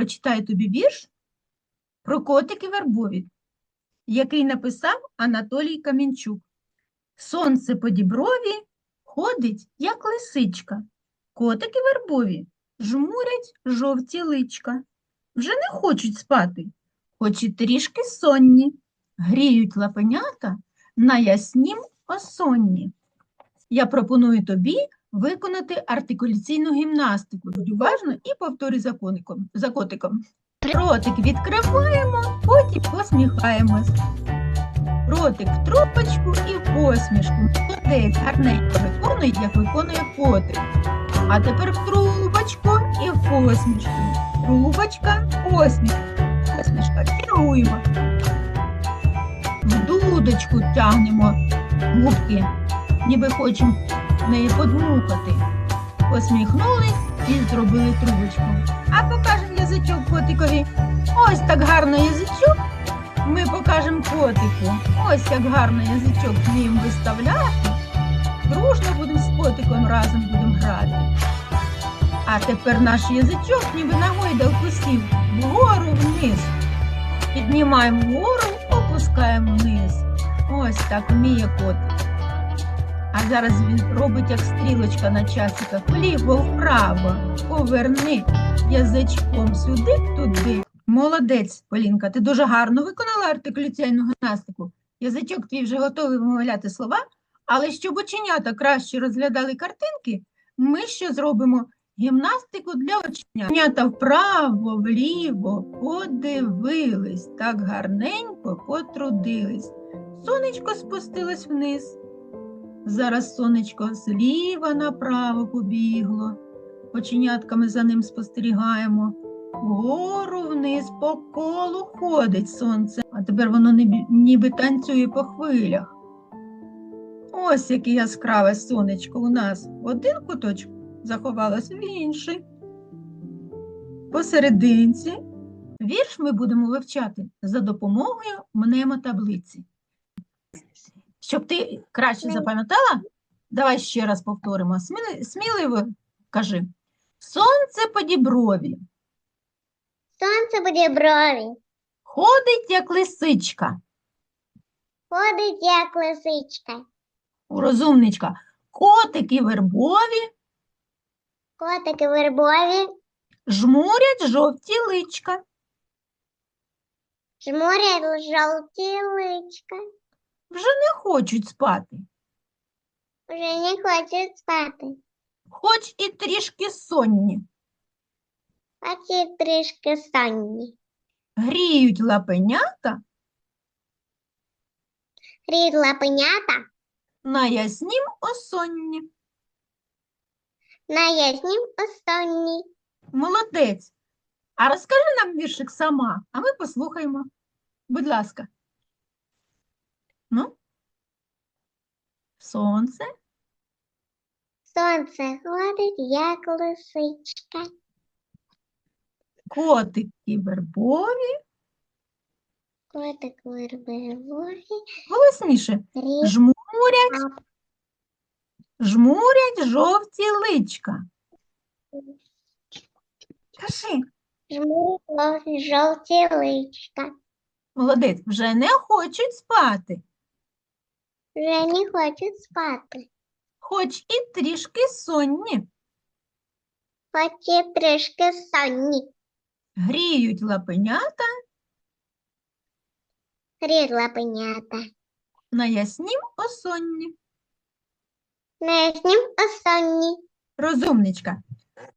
прочитаю тобі вірш про котики вербові, який написав Анатолій Камінчук. Сонце по діброві ходить, як лисичка. Котики вербові жмурять жовті личка. Вже не хочуть спати, хоч і трішки сонні. Гріють лапенята на яснім осонні. Я пропоную тобі виконати артикуляційну гімнастику. Будь уважно і повторюй за коником- за котиком. Ротик відкриваємо, потім посміхаємось. Ротик в трубочку і в посмішку. Молодець гарненько виконує, як виконує котик. А тепер в трубочку і в посмішку. Трубочка, посмішка, посмішка. Керуємо. В дудочку тягнемо губки, ніби хочемо неї подмухати. Посміхнулись і зробили трубочку. А покажемо язичок котикові. Ось так гарно язичок. Ми покажемо котику. Ось як гарно язичок вміємо виставляти. Дружно будемо з котиком разом будемо грати. А тепер наш язичок ніби на гойдалку сів вгору вниз. Піднімаємо вгору, опускаємо вниз. Ось так вміє котик. А зараз він робить як стрілочка на часиках. Вліво, вправо. Поверни язичком сюди, туди. Молодець, Полінка, ти дуже гарно виконала артикуляційну гімнастику. Язичок твій вже готовий вимовляти слова, але щоб оченята краще розглядали картинки, ми ще зробимо гімнастику для оченят. Оченята вправо, вліво, подивились, так гарненько потрудились. Сонечко спустилось вниз. Зараз сонечко зліва направо побігло. Оченятками за ним спостерігаємо. Вгору вниз по колу ходить сонце, а тепер воно ніби танцює по хвилях. Ось яке яскраве сонечко у нас. Один куточок заховалось в інший. Посерединці вірш ми будемо вивчати за допомогою мнемотаблиці. Щоб ти краще запам'ятала, давай ще раз повторимо. Сміли- Сміливо кажи. Сонце по діброві, Сонце буде брові, ходить, як лисичка. ходить як лисичка, Розумничка. Котики вербові котики вербові, жмурять жовті личка. жмурять жовті личка, Вже не хочуть спати, вже не хочуть спати, хоч і трішки сонні. очі трішки сонні. Гріють лапенята Рід лапенята на яснім осонні. на яснім осонні. Молодець. А розкажи нам віршик сама, а ми послухаємо. Будь ласка. Ну, сонце? Сонце ходить як лисичка, Котики вербові, котик вербові, голосніше, жмурять, жмурять жовті личка. Кажи, жмурять жовті личка. молодець, вже не хочуть спати, Вже не хочуть спати, хоч і трішки сонні, хоч і трішки сонні. гріють лапенята Рід лапенята. на яснім осонні. На яснім осонні. Розумничка,